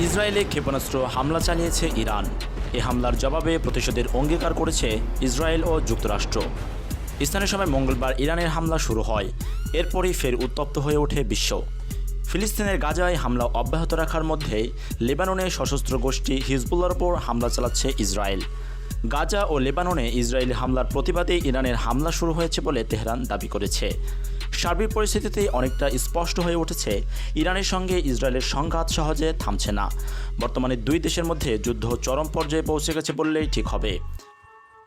ইসরায়েলে ক্ষেপণাস্ত্র হামলা চালিয়েছে ইরান। এ হামলার জবাবে প্রতিশোধের অঙ্গীকার করেছে ইসরায়েল ও যুক্তরাষ্ট্র। স্থানীয় সময় মঙ্গলবার ইরানের হামলা শুরু হয়। এরপরই ফের উত্তপ্ত হয়ে ওঠে বিশ্ব। ফিলিস্তিনের গাজায় হামলা অব্যাহত রাখার মধ্যে লেবাননে সশস্ত্র গোষ্ঠী হিজবুল্লার ওপর হামলা চালাচ্ছে ইসরায়েল। গাজা ও লেবাননে ইসরায়েলি হামলার প্রতিবাদে ইরানের হামলা শুরু হয়েছে বলে তেহরান দাবি করেছে। সার্বিক পরিস্থিতিতে অনেকটা স্পষ্ট হয়ে উঠেছে, ইরানের সঙ্গে ইসরায়েলের সংঘাত সহজে থামছে না। বর্তমানে দুই দেশের মধ্যে যুদ্ধ চরম পর্যায়ে পৌঁছে গেছে বললেই ঠিক হবে।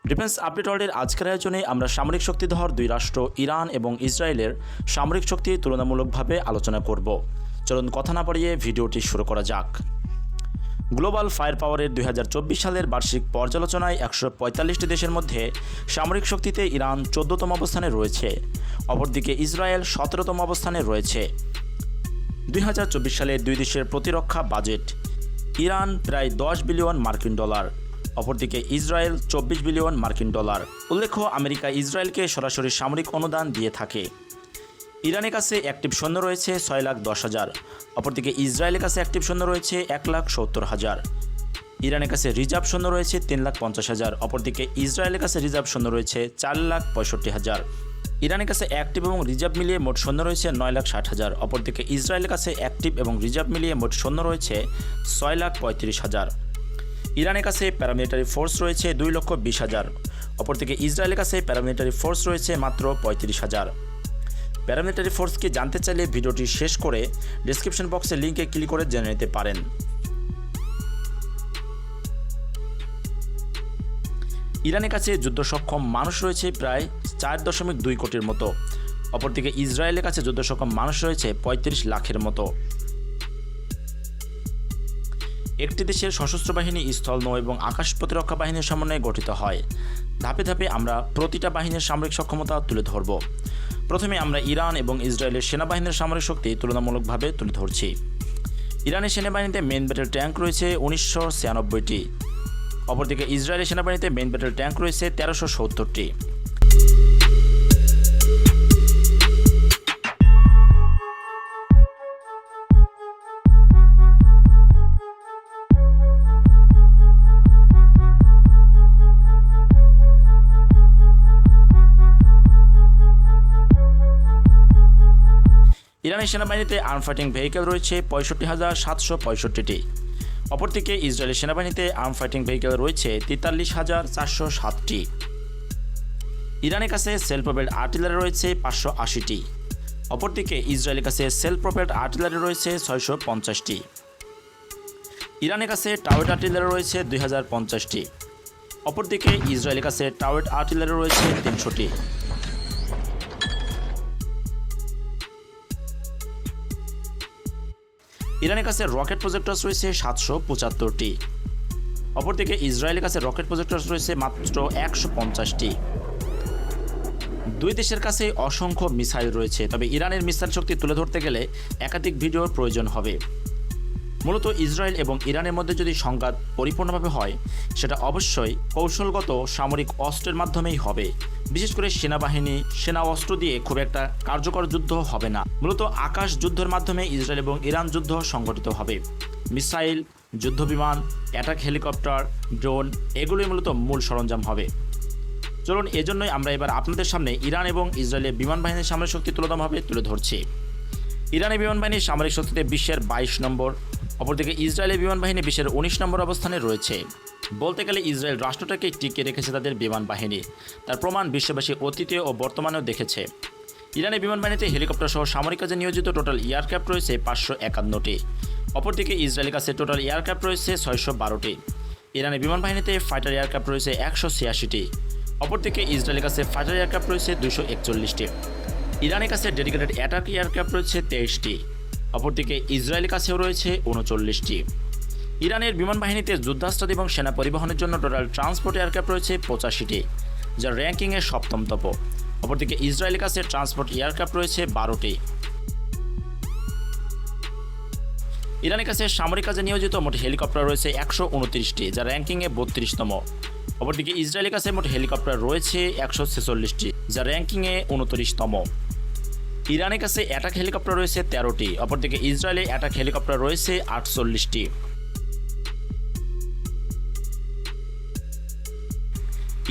ডিফেন্স আপডেট ওয়ার্ল্ডের আজকের আয়োজনে আমরা সামরিক শক্তিধর দুই রাষ্ট্র, ইরান এবং ইসরায়েলের সামরিক শক্তি তুলনামূলকভাবে আলোচনা করব। চলুন কথা না বাড়িয়ে ভিডিওটি শুরু করা যাক। গ্লোবাল ফায়ার পাওয়ারের দুই হাজার চব্বিশ সালের বার্ষিক পর্যালোচনায় একশো পঁয়তাল্লিশটি দেশের মধ্যে সামরিক শক্তিতে ইরান চোদ্দতম অবস্থানে রয়েছে। অপরদিকে ইসরায়েল সতেরোতম অবস্থানে রয়েছে। দুই সালে দুই দেশের প্রতিরক্ষা বাজেট। ইরান প্রায় দশ বিলিয়ন মার্কিন ডলার। অপরদিকে ইসরায়েল চব্বিশ বিলিয়ন মার্কিন ডলার। উল্লেখ্য, আমেরিকা ইসরায়েলকে সরাসরি সামরিক অনুদান দিয়ে থাকে। ইরানের কাছে অ্যাক্টিভ সৈন্য রয়েছে ছয় লাখ দশ হাজার। অপরদিকে ইসরায়েলের কাছে অ্যাক্টিভ সৈন্য রয়েছে এক লাখ সত্তর হাজার। ইরানের কাছে রিজার্ভ সৈন্য রয়েছে তিন লাখ পঞ্চাশ হাজার। অপরদিকে ইসরায়েলের কাছে রিজার্ভ সৈন্য রয়েছে চার লাখ পঁয়ষট্টি হাজার। ইরানের কাছে অ্যাক্টিভ এবং রিজার্ভ মিলিয়ে মোট সৈন্য রয়েছে নয় লাখ ষাট হাজার। অপরদিকে ইসরায়েলের কাছে অ্যাক্টিভ এবং রিজার্ভ মিলিয়ে মোট সৈন্য রয়েছে ছয় লাখ পঁয়ত্রিশ হাজার। ইরানের কাছে প্যারামিলিটারি ফোর্স রয়েছে দুই লক্ষ বিশ হাজার। অপরদিকে ইসরায়েলের কাছে প্যারামিলিটারি ফোর্স রয়েছে মাত্র পঁয়ত্রিশ হাজার। প্যারামিলিটারি ফোর্সকে জানতে চাইলে ভিডিওটি শেষ করে ডিসক্রিপশন বক্সে লিঙ্কে ক্লিক করে জেনে নিতে পারেন। ইরানের কাছে যুদ্ধ সক্ষম মানুষ রয়েছে প্রায় চার দশমিক দুই কোটির মতো। অপরদিকে ইসরায়েলের কাছে যুদ্ধ সক্ষম মানুষ রয়েছে পঁয়ত্রিশ লাখের মতো। একটি দেশের সশস্ত্র বাহিনী স্থল নৌ এবং আকাশ প্রতিরক্ষা বাহিনীর সমন্বয়ে গঠিত হয়। ধাপে ধাপে আমরা প্রতিটা বাহিনীর সামরিক সক্ষমতা তুলে ধরব। প্রথমে আমরা ইরান এবং ইসরায়েলের সেনাবাহিনীর সামরিক শক্তি তুলনামূলকভাবে তুলে ধরছি। ইরানের সেনাবাহিনীতে মেন ব্যাটেল ট্যাঙ্ক রয়েছে উনিশশো ছিয়ানব্বইটি। অপরদিকে ইসরায়েলের সেনাবাহিনীতে মেন ব্যাটেল ট্যাঙ্ক রয়েছে তেরোশো সত্তরটি। ইরানের সেনাবাহিনীতে আর্ম ফাইটিং ভেহিকেল রয়েছে পঁয়ষট্টি হাজার সাতশো পঁয়ষট্টিটি। অপরদিকে ইসরায়েলের সেনাবাহিনীতে আর্ম ফাইটিং ভেহিকেল রয়েছে তেতাল্লিশ হাজার চারশো সাতটি। ইরানের কাছে সেলফ প্রোপেড আর্টিলারি রয়েছে পাঁচশো আশিটি। অপরদিকে ইসরায়েলের কাছে সেলফ প্রোপেড আর্টিলারি রয়েছে ছয়শো পঞ্চাশটি। ইরানের কাছে টাওয়েট আর্টিলারি রয়েছে দুই হাজার পঞ্চাশটি। অপরদিকে ইসরায়েলের কাছে টাওয়েট আর্টিলারি রয়েছে তিনশোটি। ইরানের কাছে রকেট প্রজেক্টরস রয়েছে সাতশো পঁচাত্তরটি। অপরদিকে ইসরায়েলের কাছে রকেট প্রজেক্টরস রয়েছে মাত্র একশো পঞ্চাশটি। দুই দেশের কাছে অসংখ্য মিসাইল রয়েছে, তবে ইরানের মিসাইল শক্তি তুলে ধরতে গেলে একাধিক ভিডিওর প্রয়োজন হবে। মূলত ইসরায়েল এবং ইরানের মধ্যে যদি সংঘাত পরিপূর্ণভাবে হয়, সেটা অবশ্যই কৌশলগত সামরিক অস্ত্রের মাধ্যমেই হবে। বিশেষ করে সেনাবাহিনী, সেনা অস্ত্র দিয়ে খুব একটা কার্যকর যুদ্ধ হবে না। মূলত আকাশ যুদ্ধের মাধ্যমে ইসরায়েল এবং ইরান যুদ্ধ সংগঠিত হবে। মিসাইল, যুদ্ধবিমান, অ্যাটাক হেলিকপ্টার, ড্রোন, এগুলোই মূলত মূল সরঞ্জাম হবে। চলুন, এজন্যই আমরা এবার আপনাদের সামনে ইরান এবং ইসরায়েলের বিমান বাহিনীর সামরিক শক্তি তুলনাভাবে তুলে ধরছি। ইরানের বিমান বাহিনীর সামরিক শক্তিতে বিশ্বের বাইশ নম্বর অপরদিকে ইসরায়েলের বিমান বাহিনী বিশ্বের উনিশ নম্বর অবস্থানে রয়েছে। বলতে গেলে ইসরায়েল রাষ্ট্রটাকে টিকে রেখেছে তাদের বিমান বাহিনী তার প্রমাণ বিশ্ববাসী অতীতে ও বর্তমানেও দেখেছে। ইরানের বিমান বাহিনীতে হেলিকপ্টার সহ সামরিক কাজে নিয়োজিত টোটাল এয়ারক্রাফট রয়েছে পাঁচশো একান্নটি। অপরদিকে ইসরায়েলের কাছে টোটাল এয়ারক্রাফট রয়েছে ছয়শো বারোটি। ইরানের বিমান বাহিনীতে ফাইটার এয়ারক্রাফট রয়েছে একশো ছিয়াশিটি। অপরদিকে ইসরায়েলের কাছে ফাইটার এয়ারক্রাফট রয়েছে দুশো একচল্লিশটি। ইরানের কাছে ডেডিকেটেড অ্যাটাক এয়ারক্রাফট রয়েছে তেইশটি। অপরদিকে ইসরায়েলের কাছেও রয়েছে উনচল্লিশটি। ইরানের বিমান বাহিনীতে যুদ্ধাস্ত্র এবং সেনা পরিবহনের জন্য টোটাল ট্রান্সপোর্ট এয়ারক্রাফট রয়েছে পঁচাশিটি, যা র্যাঙ্কিংয়ে সপ্তমতপ অপরদিকে ইসরায়েলের কাছে ট্রান্সপোর্ট এয়ারক্রাফট রয়েছে বারোটি। ইরানের কাছে সামরিক কাজে নিয়োজিত মোট হেলিকপ্টার রয়েছে একশো উনত্রিশটি, যা র্যাঙ্কিংয়ে বত্রিশতম। অপরদিকে ইসরায়েলের কাছে মোট হেলিকপ্টার রয়েছে একশো ছেচল্লিশটি, যা র্যাঙ্কিংয়ে উনত্রিশতম। ইরানের কাছে অ্যাটাক হেলিকপ্টার রয়েছে তেরোটি, অপরদিকে ইসরায়েলে অ্যাটাক হেলিকপ্টার রয়েছে আটচল্লিশটি।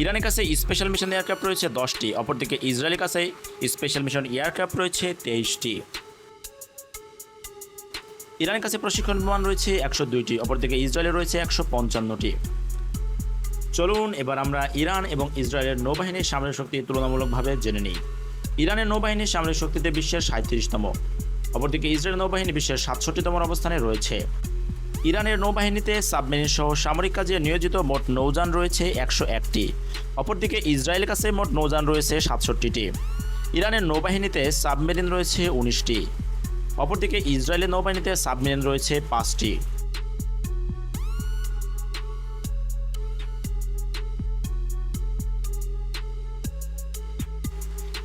ইরানের কাছে স্পেশাল মিশন এয়ারক্রাফ্ট রয়েছে দশটি, অপরদিকে ইসরায়েলের কাছে স্পেশাল মিশন এয়ারক্রাফ্ট রয়েছে তেইশটি। ইরানের কাছে প্রশিক্ষণ বিমান রয়েছে একশো দুইটি, অপরদিকে ইসরায়েলের রয়েছে একশো পঞ্চান্নটি। চলুন এবার আমরা ইরান এবং ইসরায়েলের নৌবাহিনীর সামরিক শক্তি তুলনামূলকভাবে জেনে নিই। ইরানের নৌবাহিনীর সামরিক শক্তিতে বিশ্বের সাঁত্রিশতম। অপরদিকে ইসরায়েল নৌবাহিনী বিশ্বের সাতষট্টিতম অবস্থানে রয়েছে। ইরানের নৌবাহিনীতে সাবমেরিন সহ সামরিক কাজে নিয়োজিত মোট নৌযান রয়েছে একশো একটি। অপরদিকে ইসরায়েলের কাছে মোট নৌযান রয়েছে সাতষট্টিটি। ইরানের নৌবাহিনীতে সাবমেরিন রয়েছে উনিশটি। অপরদিকে ইসরায়েলের নৌবাহিনীতে সাবমেরিন রয়েছে পাঁচটি।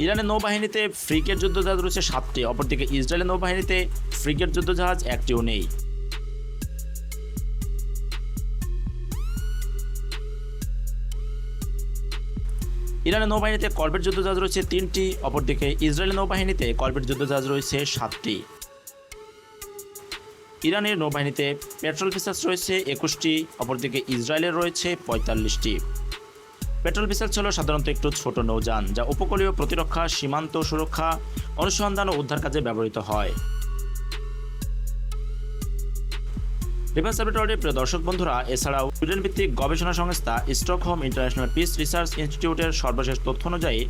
ইরানের নৌবাহিনীতে ফ্রিগেট যুদ্ধজাহাজ রয়েছে সাতটি, অপরদিকে ইসরায়েলের নৌবাহিনীতে ফ্রিগেট যুদ্ধজাহাজ একটিও নেই। ইরানের নৌবাহিনীতে কর্বেট যুদ্ধজাহাজ রয়েছে তিনটি, অপরদিকে ইসরায়েলের নৌবাহিনীতে কর্বেট যুদ্ধজাহাজ রয়েছে সাতটি। ইরানের নৌবাহিনীতে পেট্রোল ফিসার্স রয়েছে একুশটি, অপরদিকে ইসরায়েলের রয়েছে পঁয়তাল্লিশটি। পেট্রোল ফিসার্স হল সাধারণত একটু ছোট নৌযান, যা উপকূলীয় প্রতিরক্ষা, সীমান্ত সুরক্ষা, অনুসন্ধান ও উদ্ধার কাজে ব্যবহৃত হয়। ডিফেন্স ল্যাবরেটরির প্রিয় দর্শক বন্ধুরা, এছাড়াও সুইডেন ভিত্তিক গবেষণা সংস্থা স্টকহোম ইন্টারন্যাশনাল পিস রিসার্চ ইনস্টিটিউটের সর্বশেষ তথ্য অনুযায়ী,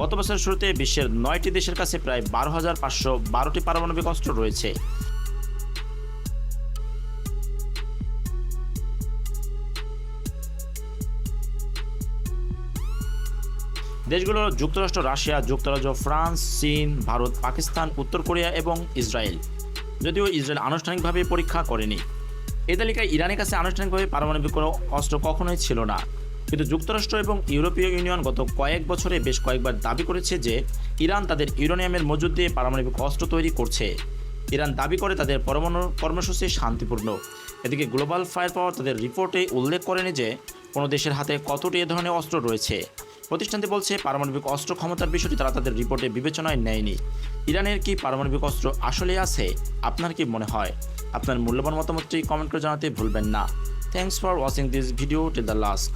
গত বছরের শুরুতে বিশ্বের নয়টি দেশের কাছে প্রায় বারো হাজার পাঁচশো বারোটি পারমাণবিক অস্ত্র রয়েছে। দেশগুলো যুক্তরাষ্ট্র, রাশিয়া, যুক্তরাজ্য, ফ্রান্স, চীন, ভারত, পাকিস্তান, উত্তর কোরিয়া এবং ইসরায়েল। যদিও ইসরায়েল আনুষ্ঠানিকভাবে পরীক্ষা করেনি। এ তালিকায় ইরানের কাছে আনুষ্ঠানিকভাবে পারমাণবিক কোনো অস্ত্র কখনোই ছিল না। কিন্তু যুক্তরাষ্ট্র এবং ইউরোপীয় ইউনিয়ন গত কয়েক বছরে বেশ কয়েকবার দাবি করেছে যে ইরান তাদের ইউরেনিয়ামের মজুদ দিয়ে পারমাণবিক অস্ত্র তৈরি করছে। ইরান দাবি করে তাদের পরমাণু, কর্মসূচি শান্তিপূর্ণ। এদিকে গ্লোবাল ফায়ার পাওয়ার তাদের রিপোর্টে উল্লেখ করেনি যে কোনো দেশের হাতে কতটি এ ধরনের অস্ত্র রয়েছে। প্রতিষ্ঠানটি বলছে পারমাণবিক অস্ত্র ক্ষমতার বিষয়টি তারা তাদের রিপোর্টে বিবেচনায় নেয়নি। ইরানের কি পারমাণবিক অস্ত্র আসলে আছে? আপনার কি মনে হয়? আপনার মূল্যবান মতামতটি কমেন্ট করে জানাতে ভুলবেন না। Thanks for watching this video till the last